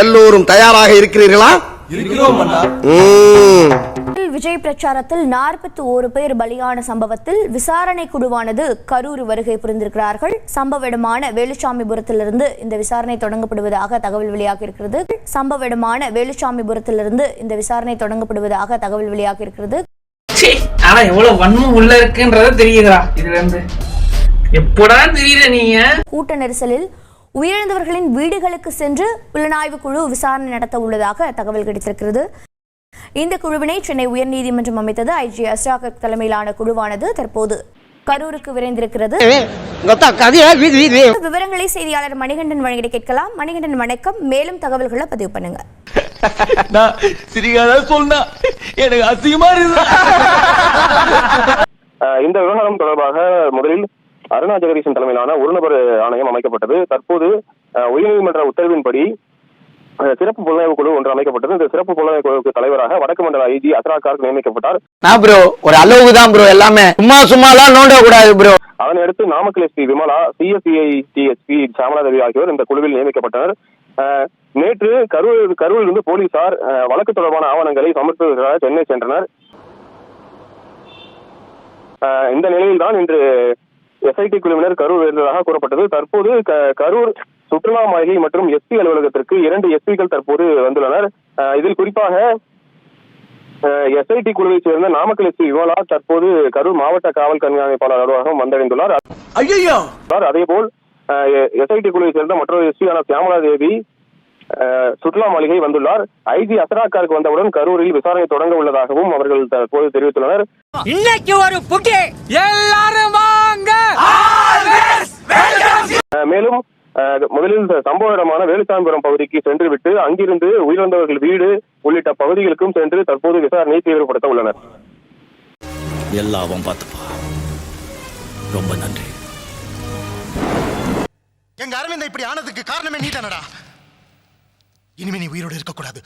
எல்லோரும் தயாராக இருக்கிறீர்களா? ம். விஜய் பிரச்சாரத்தில் நாற்பத்தி ஓரு பேர் பலியான சம்பவத்தில் விசாரணை குழுவானது கரூர் வருகை புரிந்திருக்கிறார்கள். சம்பவ இடமான வேலுச்சாமிபுரத்திலிருந்து இந்த விசாரணை தொடங்கப்படுவதாக தகவல் வெளியாகியிருக்கிறது சம்பவ இடமான வேலுச்சாமிபுரத்திலிருந்து இந்த விசாரணை தொடங்கப்படுவதாக தகவல் வெளியாகியிருக்கிறது சீ, ஆனா எவ்வளவு வன்மம் உள்ள இருக்குன்றது தெரியுதுடா. இதுல இருந்து எப்படா தெரியுற நீங்க? கூட்ட நெரிசலில் உயிரிழந்தவர்களின் வீடுகளுக்கு சென்று புலனாய்வு குழு விசாரணை நடத்த உள்ளதாக தகவல் கிடைத்திருக்கிறது. இந்த குழுவினை சென்னை உயர்நீதிமன்றம் அமைத்தது ஐஜி அஸ்ராகர் தலைமையிலான குழுவானது தற்போது கரூருக்கு விரைந்திருக்கிறது. விவரங்களை செய்தியாளர் மணிகண்டன் வழங்கிட கேட்கலாம். மணிகண்டன் வணக்கம். மேலும் தகவல்களை பதிவு பண்ணுங்க. இந்த விவகாரம் தொடர்பாக முதலில் அருணா ஜெகதீசன் தலைமையிலான ஒரு நபர் ஆணையம் அமைக்கப்பட்டது. தற்போது உயர்நீதிமன்ற உத்தரவின்படி சிறப்பு புலனாய்வு குழு ஒன்று அமைக்கப்பட்டது. இந்த சிறப்பு புலனாய்வு குழுவுக்கு தலைவராக வடக்கு மண்டல ஐஜி அசராக்கார் நியமிக்கப்பட்டார். நான் ப்ரோ ஒரு அளவுக்கு தான் ப்ரோ எல்லாமே. சும்மா சும்மாலாம் நோண்ட கூடாது ப்ரோ அதனை அடுத்து Namakkal SP Vimala CSCI DSP Samaladevi ஆகியோர் இந்த குழுவில் நியமிக்கப்பட்டனர். நேற்று கரூர் கரூரில் இருந்து போலீசார் வழக்கு தொடர்பான ஆவணங்களை சமர்ப்பிப்பதற்காக சென்னை சென்றனர். இந்த நிலையில் தான் இன்று எஸ்ஐடி குழுவினர் கரூர் இருந்ததாக கூறப்பட்டது. தற்போது கரூர் சுற்றுலா மாளிகை மற்றும் எஸ்பி அலுவலகத்திற்கு இரண்டு எஸ்பிகள் தற்போது வந்துள்ளனர். இதில் குறிப்பாக எஸ்ஐடி குழுவைச் சேர்ந்த நாமக்கல் எஸ்பி விமலா தற்போது கரூர் மாவட்ட காவல் கண்காணிப்பாளர் அலுவலகம் வந்தடைந்துள்ளார். ஐயோ அதேபோல் எஸ்ஐடி குழுவை சேர்ந்த மற்றொரு எஸ்பியான சியாமலா தேவி சுற்றுலா மாளிகை வந்துள்ளார். ஐஜி அசராக்காருக்கு வந்தவுடன் கரூரில் விசாரணை தொடங்க உள்ளதாகவும் அவர்கள் தற்போது தெரிவித்துள்ளனர். மீண்டும் முதலில் சம்பவ இடமான வேலுசாமிபுரம் பகுதிக்கு சென்று விட்டு அங்கிருந்து உயிரிழந்தவர்கள் வீடு உள்ளிட்ட பகுதிகளுக்கும் சென்று தற்போது விசாரணையை தீவிரப்படுத்த உள்ளனர் எல்லாவும் பார்த்துப்பா. ரொம்ப நன்றி. எங்க அரவிந்த் இப்படி ஆனதுக்கு காரணமே நீ தானடா இனிமே நீ உயிரோடு இருக்கக்கூடாது.